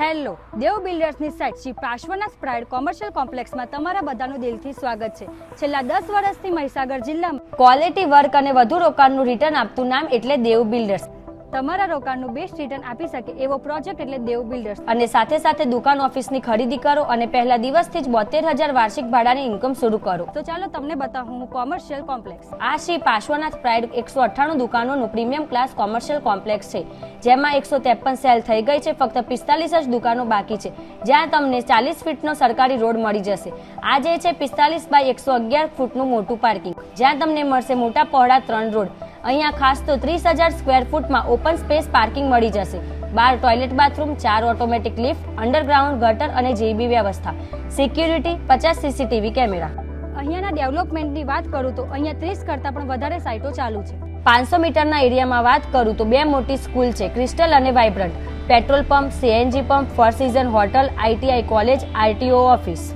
Hello, Dev બિલ્ડર્સની site Shri Parshwanath pride commercial કોમ્પ્લેક્સમાં તમારા બધાનું દિલથી સ્વાગત છે. છેલ્લા દસ વર્ષથી મહીસાગર જિલ્લામાં ક્વોલિટી વર્ક અને વધુ રોકાણનું રિટર્ન આપતું નામ એટલે દેવ બિલ્ડર્સ. તમારા રોકાણનું બેસ્ટ રિટર્ન આપી શકે એવો પ્રોજેક્ટ એટલે દેવ બિલ્ડર્સ અને સાથે સાથે દુકાન ઓફિસની ખરીદી કરો અને પહેલા દિવસથી જ બોતેર હજાર વાર્ષિક ભાડાની ઇન્કમ શરૂ કરો. તો ચાલો તમને બતાવું હું કોમર્શિયલ કોમ્પ્લેક્સ આ શ્રી પાર્શ્વનાથ પ્રાઇડ એકસો અઠ્ઠાણું દુકાનોનું પ્રીમિયમ ક્લાસ કોમર્શિયલ કોમ્પ્લેક્સ છે. જેમાં એકસો ત્રેપન સેલ થઈ ગઈ છે ફક્ત પિસ્તાલીસ જ દુકાનો બાકી છે. જ્યાં તમને ચાલીસ ફીટનો સરકારી રોડ મળી જશે. આ જે છે પિસ્તાલીસ બાય એકસો અગિયાર ફૂટનું મોટું પાર્કિંગ જ્યાં તમને મળશે મોટા પહોળા ત્રણ રોડ. અહીંયા ખાસ તો ત્રીસ હજાર સ્ક્વેર ફૂટમાં ઓપન સ્પેસ પાર્કિંગ મળી જશે. બાર ટોયલેટ બાથરૂમ ચાર ઓટોમેટિક લિફ્ટ અંડરગ્રાઉન્ડ ગટર અને જેબી વ્યવસ્થા. સિક્યુરિટી પચાસ સીસીટીવી કેમેરા અહીંયાના ડેવલપમેન્ટની વાત કરું તો અહીંયા ત્રીસ કરતાં પણ વધારે સાઇટો ચાલુ છે. પાંચસો મીટરના એરિયામાં વાત કરું તો બે મોટી સ્કૂલ છે ક્રિસ્ટલ અને vibrant petrol pump CNG pump four season hotel ITI college RTO office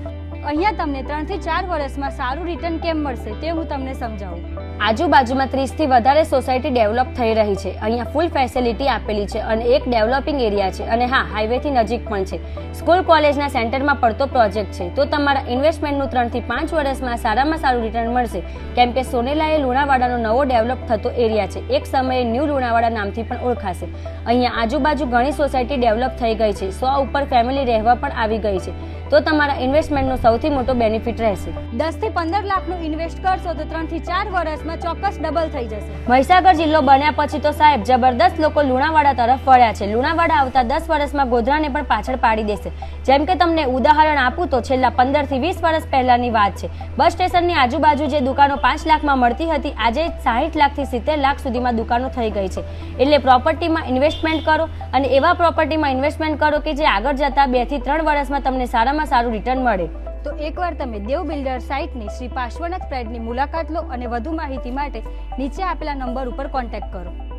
અહીંયા તમને ત્રણથી ચાર વર્ષમાં સારું રિટર્ન કેમ મળશે તે હું તમને સમજાવું. આજુબાજુમાં ત્રીસથી વધારે સોસાયટી ડેવલપ થઈ રહી છે. અહીંયા ફૂલ ફેસિલિટી આપેલી છે અને એક ડેવલપિંગ એરિયા છે અને હા હાઈવેથી નજીક પણ છે. સ્કૂલ કોલેજના સેન્ટરમાં પડતો પ્રોજેક્ટ છે. તો તમારા ઇન્વેસ્ટમેન્ટનું ત્રણથી પાંચ વર્ષમાં સારામાં સારું રિટર્ન મળશે. કેમ કે સોનેલા લુણાવાડાનો નવો ડેવલપ થતો એરિયા છે. એક સમયે ન્યૂ લુણાવાડા નામથી પણ ઓળખાશે. અહીંયા આજુબાજુ ઘણી સોસાયટી ડેવલપ થઈ ગઈ છે. સો ઉપર ફેમિલી રહેવા પણ આવી ગઈ છે. તો તમારા ઇન્વેસ્ટમેન્ટનો સૌથી મોટો બેનિફિટ રહેશે. દસથી પંદર લાખનું ઇન્વેસ્ટ કરશો તો ત્રણથી ચાર વર્ષમાં ચોક્કસ ડબલ થઈ જશે. મહીસાગર જિલ્લો બન્યા પછી તો સાહેબ જબરદસ્ત લોકો લુણાવાડા તરફ વળ્યા છે. લુણાવાડા આવતા દસ વર્ષમાં ગોધરાને પણ પાછળ પાડી દેશે. જેમ કે તમને ઉદાહરણ આપું તો છેલ્લા પંદરથી વીસ વર્ષ પહેલાની વાત છે. બસ સ્ટેશનની આજુબાજુ જે દુકાનો પાંચ લાખમાં મળતી હતી આજે સાહીઠ લાખથી સિત્તેર લાખ સુધીમાં દુકાનો થઈ ગઈ છે. એટલે પ્રોપર્ટીમાં ઇન્વેસ્ટમેન્ટ કરો અને એવા પ્રોપર્ટીમાં ઇન્વેસ્ટમેન્ટ કરો કે જે આગળ જતા બેથી ત્રણ વર્ષમાં તમને સારામાં સારું રિટર્ન મળે. તો એકવાર તમે દેવ બિલ્ડર સાઇટની શ્રી પાર્શ્વનાથ પ્રાઇડની મુલાકાત લો અને વધુ માહિતી માટે નીચે આપેલા નંબર ઉપર કોન્ટેક્ટ કરો.